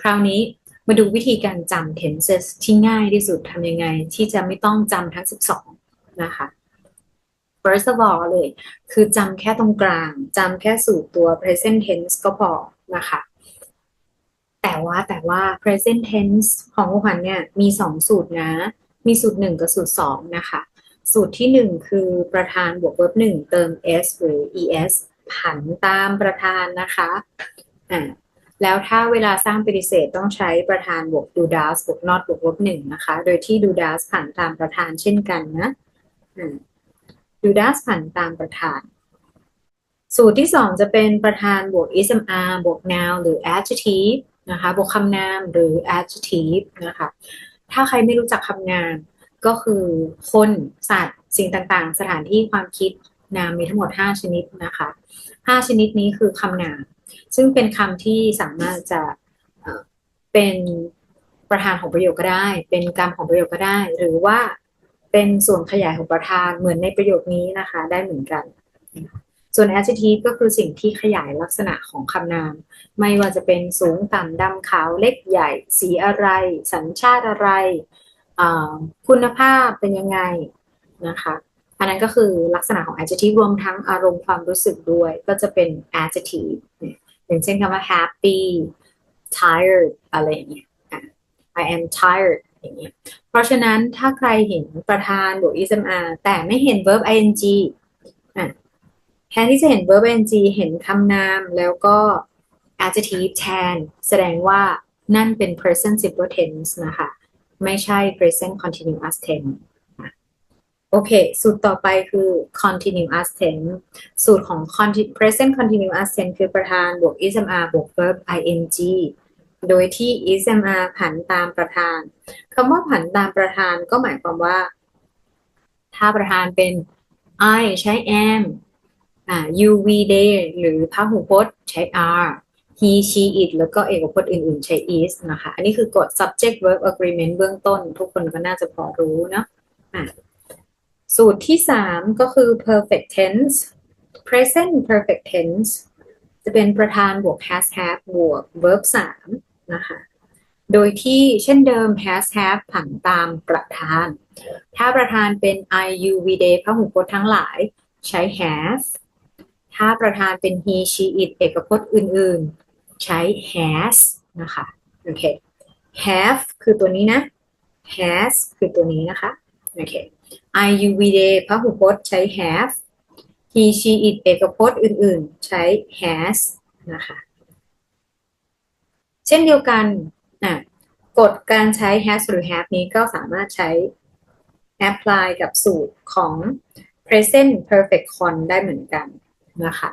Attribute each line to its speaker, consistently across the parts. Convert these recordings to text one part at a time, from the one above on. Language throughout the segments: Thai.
Speaker 1: คราวนี้มาดูวิธีการจำ tenses ที่ง่ายที่สุดทำยังไง ที่จะไม่ต้องจำทั้ง 12 นะคะ first of all เลย คือจำแค่ตรงกลางจำแค่สูตรตัว present tense ก็พอนะคะ แต่ว่าแต่ว่า present tense ของขวัญเนี่ยมี 2 สูตรนะ มีสูตร 1 กับสูตร 2 นะคะ สูตรที่ 1 คือประธานบวก verb 1เติม s หรือ es ผันตามประธานนะคะอ่า แล้วถ้าเวลาสร้างปฏิเสธต้องใช้ประธานบวก do does บวก not บวก verb 1นะคะ โดยที่ do does ผันตามประธานเช่นกันนะอ่า do does ผันตามประธาน สูตรที่ 2 จะเป็นประธานบวก ismr บวก noun หรือ adjective นะคะ บวกคำนามหรือ adjective นะคะ ถ้าใครไม่รู้จักคำนามก็คือคนสัตว์สิ่งต่างๆ สถานที่ความคิดนามมีทั้งหมด 5 ชนิดนะคะ 5 ชนิดนี้คือคำนาม ซึ่งเป็นคำที่สามารถจะเป็นประธานของประโยคก็ได้ เป็นกรรมของประโยคก็ได้ หรือว่าเป็นส่วนขยายของประธานเหมือนในประโยคนี้นะคะ ได้เหมือนกัน ส่วน adjective ก็คือสิ่งที่ขยายลักษณะของคำนาม ไม่ว่าจะเป็นสูงต่ำดำขาวเล็กใหญ่ สีอะไร สัญชาติอะไร คุณภาพเป็นยังไงนะคะ อันนั้นก็คือลักษณะของ adjective รวมทั้งอารมณ์ความรู้สึกด้วย ก็จะเป็น adjective เนี่ยอย่างเช่นคำว่า happy tired อะไรอย่างเงี้ย I am tired อย่างเงี้ย เพราะฉะนั้นถ้าใครเห็นประธานบวก ismr แต่ไม่เห็น verb ing อะแทนที่จะเห็น verb ing เห็นคำนามแล้วก็ adjective แทน แสดงว่านั่นเป็น present simple tense นะคะ ไม่ใช่ present continuous tense โอเค สูตรต่อไปคือ continuous tense สูตรของ conti- present continuous tense คือประธานบวก ismr บวก verb ing โดยที่ ismr ผันตามประธานคำว่าผันตามประธานก็หมายความว่า ถ้าประธานเป็น I ใช้ am อ่า you we they หรือพหูพจน์ใช้ are he she it แล้วก็เอกพจน์อื่น ๆ ใช้ is นะคะ อันนี้คือกฎ subject verb agreement เบื้องต้น ทุกคนก็น่าจะพอรู้เนอะอะ สูตรที่ 3 ก็คือ perfect tense present perfect tense จะเป็นประธานบวก has have บวก verb 3 นะคะ โดยที่เช่นเดิม has have ผันตามประธาน ถ้าประธานเป็น I you we they พหูพจน์ทั้งหลายใช้ have ถ้าประธานเป็น he she it เอกพจน์อื่นๆ ใช้ has นะคะ โอเค have คือตัวนี้นะ has คือตัวนี้นะคะ โอเค I you we they พหูพจน์ใช้ have he she it เอกพจน์อื่นๆ ใช้ has นะคะเช่นเดียวกันอะกฎการใช้ has หรือ have นี้ก็สามารถใช้ apply กับสูตรของ present perfect con ได้เหมือนกันนะคะ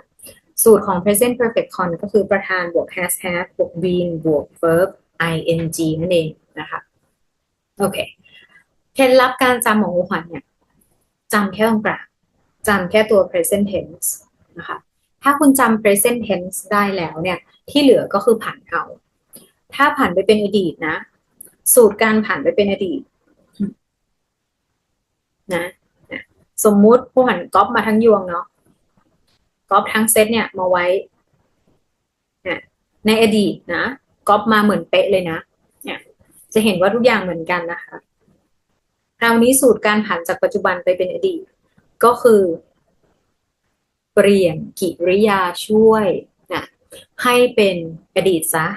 Speaker 1: สูตรของ present perfect con ก็คือประธานบวก has have บวก been บวก verb ing นั่นเองนะคะโอเค เคล็ดลับการจำของขวัญเนี่ยจำแค่ตรงกลางจำแค่ตัว present tense นะคะ ถ้าคุณจำ present tense ได้แล้วเนี่ย ที่เหลือก็คือผ่านเอา ถ้าผ่านไปเป็นอดีตนะ สูตรการผ่านไปเป็นอดีตนะนะสมมุติผู้หันก๊อปมาทั้งยวงเนาะก๊อปทั้งเซตเนี่ยมาไว้นะในอดีตนะก๊อปมาเหมือนเป๊ะเลยนะเนี่ยจะเห็นว่าทุกอย่างเหมือนกันนะคะ คราวนี้สูตรการผ่านจากปัจจุบันไปเป็นอดีต ก็คือ เปลี่ยนกิริยาช่วยนะให้เป็นอดีตซะ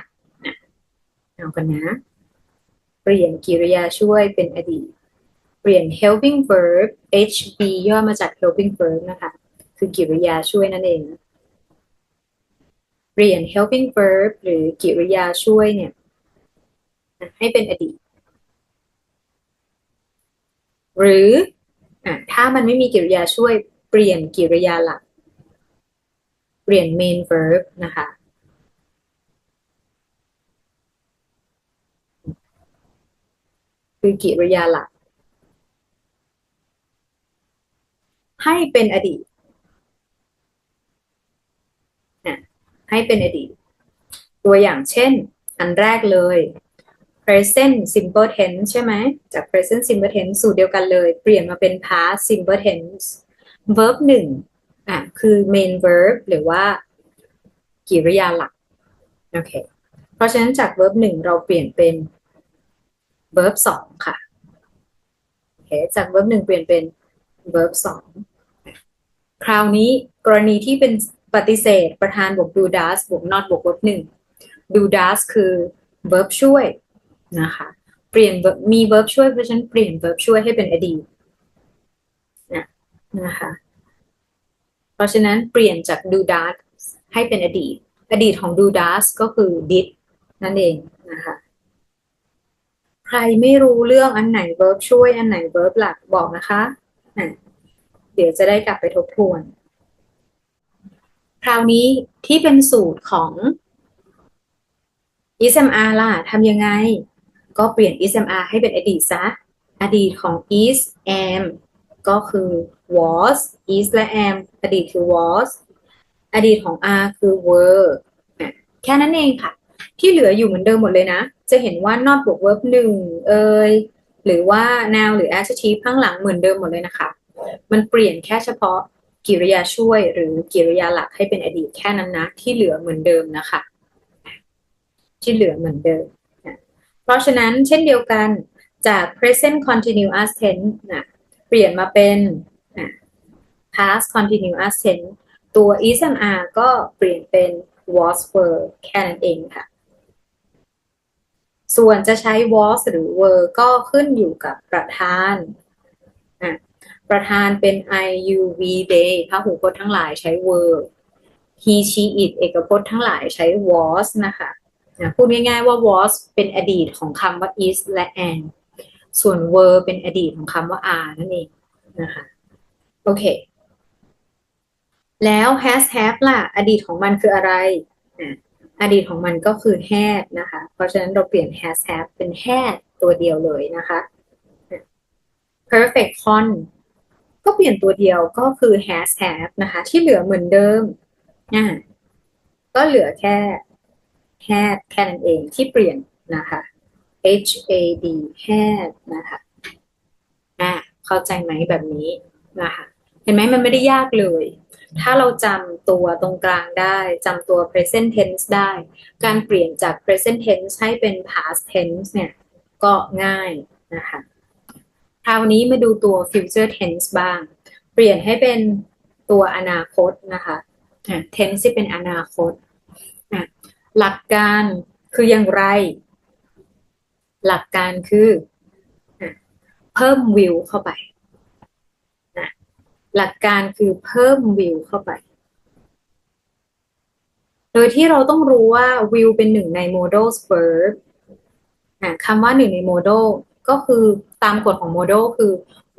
Speaker 1: นะเอากันนะ เปลี่ยนกิริยาช่วยเป็นอดีต เปลี่ยน helping verb HB ย่อมาจาก helping verb นะคะ คือกิริยาช่วยนั่นเอง เปลี่ยน helping verb หรือกิริยาช่วยเนี่ยให้เป็นอดีต หรืออถ้ามันไม่มีกิริยาช่วยเปลี่ยนกิริยาหลัก เปลี่ยน main verb นะคะคือกิริยาหลัก ให้เป็นอดีตให้เป็นอดีต ตัวอย่างเช่น อันแรกเลย present simple tense ใช่ไหม จาก present simple tense สูตรเดียวกันเลย เปลี่ยนมาเป็น past simple tense verb หนึ่งอะ คือ main verb หรือว่า กิริยาหลัก โอเค เพราะฉะนั้นจาก verb หนึ่งเราเปลี่ยนเป็น verb สองค่ะ โอเค จาก verb หนึ่งเปลี่ยนเป็น verb สองคราวนี้กรณีที่เป็นปฏิเสธ ประธานบวก do does บวก not บวก verb หนึ่ง do does คือ verb ช่วย นะคะเปลี่ยนมี verb ช่วยเพราะฉันเปลี่ยน verb ช่วยให้เป็นอดีตนะนะคะเพราะฉะนั้นเปลี่ยนจาก do does ให้เป็นอดีต อดีตของ do does ก็คือ did นั่นเองนะคะใครไม่รู้เรื่องอันไหน verb ช่วยอันไหน verb หลักบอกนะคะะเดี๋ยวจะได้กลับไปทบทวน คราวนี้ที่เป็นสูตรของ ismr ล่ะทำยังไง ก็เปลี่ยน ismr ให้เป็นอดีตซะ อดีตของ is am ก็คือ was is และ am อดีตคือ was อดีตของ are คือ were แค่นั้นเองค่ะ ที่เหลืออยู่เหมือนเดิมหมดเลยนะ จะเห็นว่า not บวก verb หนึ่งเอยหรือว่า noun หรือ adjective ข้างหลังเหมือนเดิมหมดเลยนะคะ มันเปลี่ยนแค่เฉพาะกริยาช่วยหรือกิริยาหลักให้เป็นอดีตแค่นั้นนะ ที่เหลือเหมือนเดิมนะคะ ที่เหลือเหมือนเดิม ราะฉะนั้นเช่นเดียวกันจาก present continuous tense นะเปลี่ยนมาเป็นนะ past continuous tense ตัว is and are ก็เปลี่ยนเป็น was were แค่นั้นเองค่ะ ส่วนจะใช้ was หรือ were ก็ขึ้นอยู่กับประธานอะประธานเป็น I U V they พหูพจน์ทั้งหลายใช้ were he she it เอกพจน์ทั้งหลายใช้ was นะคะ นะพูดง่ายๆว่า was เป็นอดีตของคำว่า is และ am ส่วน were เป็นอดีตของคำว่า are นั่นเองนะคะโอเค แล้ว has have ล่ะ อดีตของมันคืออะไรอะอดีตของมันก็คือ had นะคะ เพราะฉะนั้นเราเปลี่ยน has have เป็น had ตัวเดียวเลยนะคะ perfect con ก็เปลี่ยนตัวเดียวก็คือ has have นะคะ ที่เหลือเหมือนเดิมอ่าก็เหลือแค่ had แค่นั้นเองที่เปลี่ยนนะคะ h a d had นะคะอ่าเข้าใจไหมแบบนี้นะคะเห็นไหมมันไม่ได้ยากเลย ถ้าเราจำตัวตรงกลางได้จำตัว present tense ได้ การเปลี่ยนจาก present tense ให้เป็น past tense เนี่ย ก็ง่ายนะคะคราวนี้มาดูตัว future tense บ้าง เปลี่ยนให้เป็นตัวอนาคตนะคะ tense ที่เป็นอนาคต หลักการคืออย่างไร หลักการคืออเพิ่ม will เข้าไปนะหลักการคือเพิ่ม will เข้าไป โดยที่เราต้องรู้ว่า will เป็นหนึ่งใน modal verb คำว่าหนึ่งใน modal ก็คือตามกฎของ modal คือ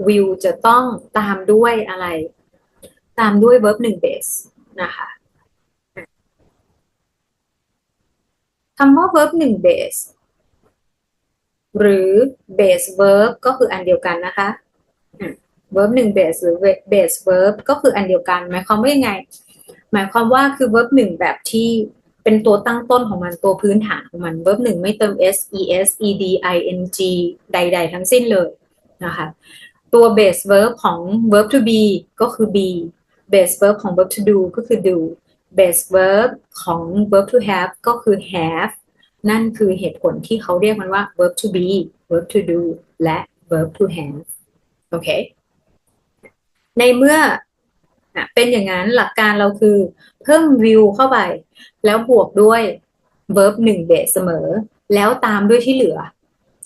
Speaker 1: will จะต้องตามด้วยอะไร ตามด้วย verb หนึ่ง base นะคะ คำว่า verb หนึ่ง base หรือ base verb ก็คืออันเดียวกันนะคะ verb หนึ่ง base หรือ base verb ก็คืออันเดียวกัน หมายความว่ายังไง หมายความว่าคือ verb หนึ่งแบบที่เป็นตัวตั้งต้นของมันตัวพื้นฐานของมัน verb หนึ่งไม่เติม s es ed ing ใด ๆ ทั้งสิ้นเลยนะคะตัว base verb ของ verb to be ก็คือ be base verb ของ verb to do ก็คือ do base verb ของ verb to have ก็คือ have นั่นคือเหตุผลที่เขาเรียกมันว่า verb to be verb to do และ verb to have โอเค ในเมื่อเป็นอย่างนั้นหลักการเราคือ เพิ่ม will เข้าไป แล้วบวกด้วย verb หนึ่ง base เสมอ แล้วตามด้วยที่เหลือ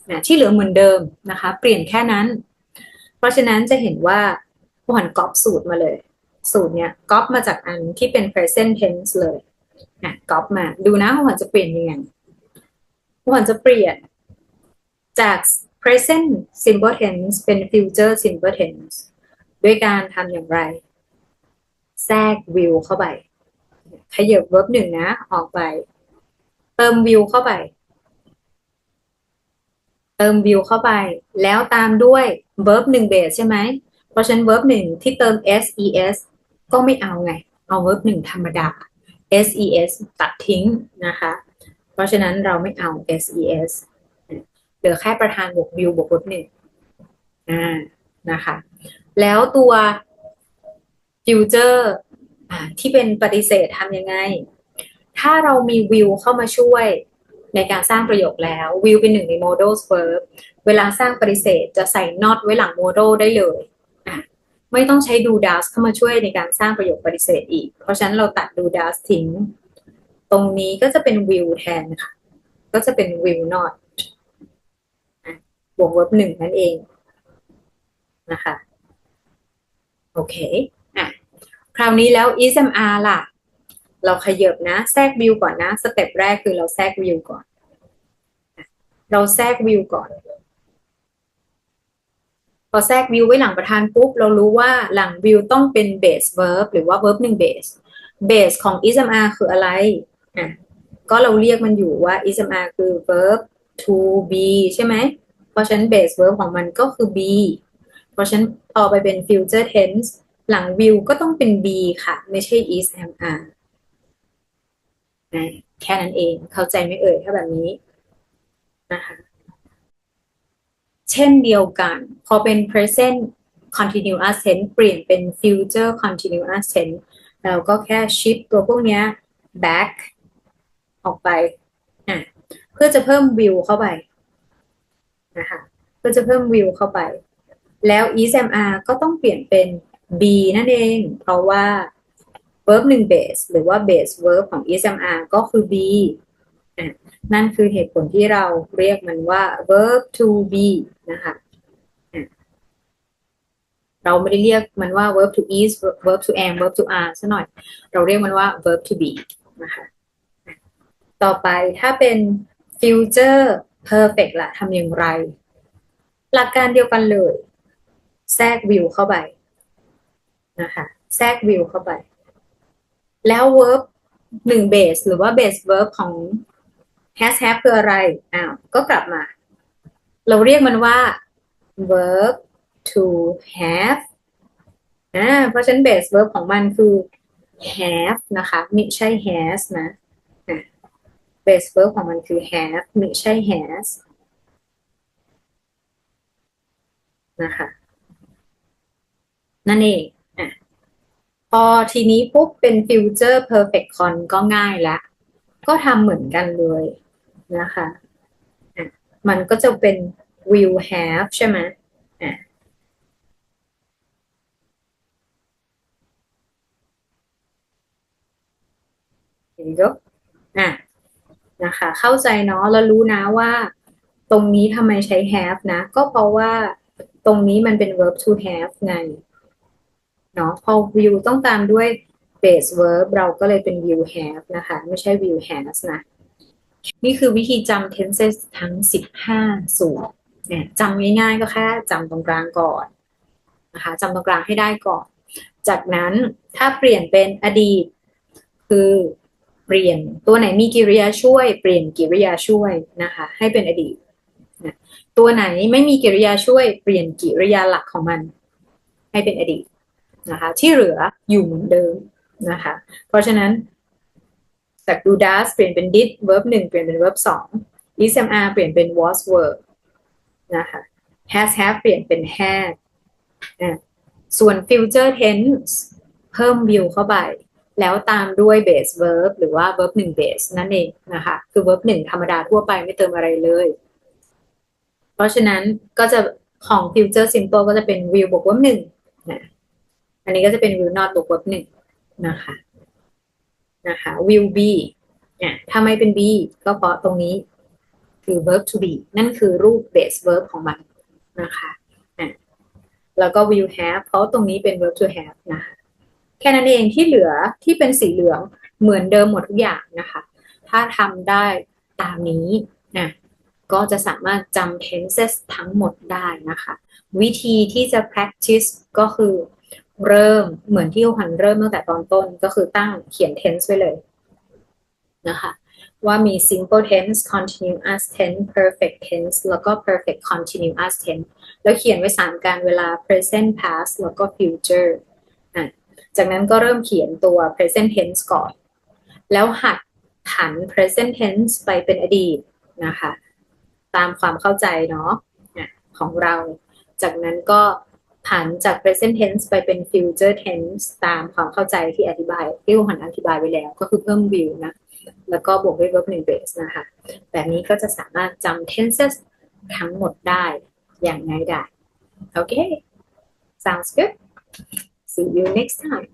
Speaker 1: นะที่เหลือเหมือนเดิมนะคะ เปลี่ยนแค่นั้น เพราะฉะนั้นจะเห็นว่าผู้หันก๊อปสูตรมาเลย สูตรเนี้ยก๊อปมาจากอันที่เป็น present tense เลยนะก๊อปมาดูนะผู้หันจะเปลี่ยนยังไง ผู้หันจะเปลี่ยนจาก present simple tense เป็น future simple tense ด้วยการทำอย่างไร แทรก will เข้าไปขยับ verb หนึ่งนะ ออกไป เติม will เข้าไป เติม will เข้าไป แล้วตามด้วย verb หนึ่ง base ใช่ไหม เพราะฉะนั้น verb หนึ่งที่เติม ses ก็ไม่เอาไง เอา verb หนึ่งธรรมดา ses ตัดทิ้งนะคะ เพราะฉะนั้นเราไม่เอา ses เหลือแค่ประธานบวก will บวก verb หนึ่งอ่านะคะ แล้วตัว future อ่าที่เป็นปฏิเสธทำยังไง ถ้าเรามี will เข้ามาช่วยในการสร้างประโยคแล้ว will เป็นหนึ่งใน modals verb เวลาสร้างปฏิเสธจะใส่ not ไว้หลัง modal ได้เลยไม่ต้องใช้ do does เข้ามาช่วยในการสร้างประโยคปฏิเสธอีก เพราะฉะนั้นเราตัด do does ทิ้ง ตรงนี้ก็จะเป็น will แทนค่ะ ก็จะเป็น will not อะบวก verb หนึ่งนั่นเองนะคะ โอเคอะคราวนี้แล้ว ismr ล่ะ เราขยับนะแทรกวิวก่อนนะ สเต็ปแรกคือเราแทรกวิวก่อน เราแทรกวิวก่อนพอแทรกวิวไว้หลังประธานปุ๊บ เรารู้ว่าหลังวิวต้องเป็น base verb หรือว่า verb หนึ่ง base base ของ ismr คืออะไร อะก็เราเรียกมันอยู่ว่า ismr คือ verb to be ใช่ไหม เพราะฉะนั้น base verb ของมันก็คือ be เพราะฉะนั้นพอไปเป็น future tense หลัง will ก็ต้องเป็น be ค่ะ ไม่ใช่ ismr นะแค่นั้นเองเข้าใจไหม่เอ่ยถ้าแบบนี้นะคะเช่นเดียวกัน พอเป็น present continuous tense เปลี่ยนเป็น future continuous tense เราก็แค่ shift ตัวพวกนี้ back ออกไปอะเพื่อจะเพิ่ม will เข้าไปนะคะเพื่อจะเพิ่ม will เข้าไป แล้ว ismr ก็ต้องเปลี่ยนเป็น b นั่นเอง เพราะว่า verb หนึ่ง base หรือว่า base verb ของ ismr ก็คือ b อะนั่นคือเหตุผลที่เราเรียกมันว่า verb to be นะคะเราไม่ได้เรียกมันว่า verb to is verb to am verb to are ซะหน่อย เราเรียกมันว่า verb to be นะคะ ต่อไปถ้าเป็น future perfect ล่ะทำอย่างไร หลักการเดียวกันเลย แทรก will เข้าไปนะคะแทรก will เข้าไป แล้ว verb หนึ่ง base หรือว่า base verb ของ has have คืออะไรอ้าวก็กลับมา เราเรียกมันว่า verb to have อ่าเพราะฉะนั้น base verb ของมันคือ have นะคะ ไม่ใช่ has นะ base verb ของมันคือ have ไม่ใช่ has นะคะ นั่นเองอะพอทีนี้ปุ๊บเป็น future perfect con ก็ง่ายละก็ทำเหมือนกันเลยนะคะอะมันก็จะเป็น will have ใช่ไหมอะเห็นยกอะ นะคะ เข้าใจเนาะแล้วรู้นะว่า ตรงนี้ทำไมใช้ have นะ ก็เพราะว่าตรงนี้มันเป็น verb to have ไงเนาะพอ will ต้องตามด้วย base verb เราก็เลยเป็น will have นะคะ ไม่ใช่ will has นะ นี่คือวิธีจำ tenses ทั้ง 15 สูตรเนี่ยจำง่ายๆก็แค่จำตรงกลางก่อนนะคะจำตรงกลางให้ได้ก่อน จากนั้นถ้าเปลี่ยนเป็นอดีต คือ เปลี่ยนตัวไหนมีกริยาช่วย เปลี่ยนกริยาช่วยนะคะ ให้เป็นอดีตนะตัวไหนไม่มีกริยาช่วย เปลี่ยนกริยาหลักของมัน ให้เป็นอดีตนะคะ ที่เหลืออยู่เหมือนเดิมนะคะ เพราะฉะนั้นจาก do does เปลี่ยนเป็น did verb หนึ่งเปลี่ยนเป็น verb สอง ismr เปลี่ยนเป็น was were นะคะ has have เปลี่ยนเป็น had อะส่วน future tense เพิ่ม will เข้าไป แล้วตามด้วย base verb หรือว่า verb หนึ่ง base นั่นเองนะคะ คือ verb หนึ่งธรรมดาทั่วไปไม่เติมอะไรเลย เพราะฉะนั้นก็จะของ future simple ก็จะเป็น will บวก verb หนึ่งนะอันนี้ก็จะเป็น will not บวก verb หนึ่งนะคะนะคะ will be อะถ้าไม่เป็น be ก็เพราะตรงนี้คือ verb to be นั่นคือรูป base verb ของมันนะคะอะแล้วก็ will have เพราะตรงนี้เป็น verb to have นะคะ แค่นั้นเองที่เหลือที่เป็นสีเหลืองเหมือนเดิมหมดทุกอย่างนะคะ ถ้าทำได้ตามนี้นะก็จะสามารถจำ tenses ทั้งหมดได้นะคะ วิธีที่จะ practice ก็คือเริ่มเหมือนที่ขวัญเริ่มตั้งแต่ตอนต้นก็คือตั้งเขียน tense ไว้เลยนะคะว่ามี simple tense continuous tense perfect tense แล้วก็ perfect continuous tense แล้วเขียนไว้สามการเวลา present past แล้วก็ future จากนั้นก็เริ่มเขียนตัว present tense ก่อน แล้วหัดผัน present tense ไปเป็นอดีตนะคะ ตามความเข้าใจเนาะของเรา จากนั้นก็ผันจาก present tense ไปเป็น future tense ตามความเข้าใจที่อธิบายที่คุณหันอธิบายไว้แล้วก็คือเพิ่ม will นะ แล้วก็บวกด้วย verb หนึ่ง base นะคะ แบบนี้ก็จะสามารถจำ tenses ทั้งหมดได้อย่างง่ายดายโอเค sounds good see you next time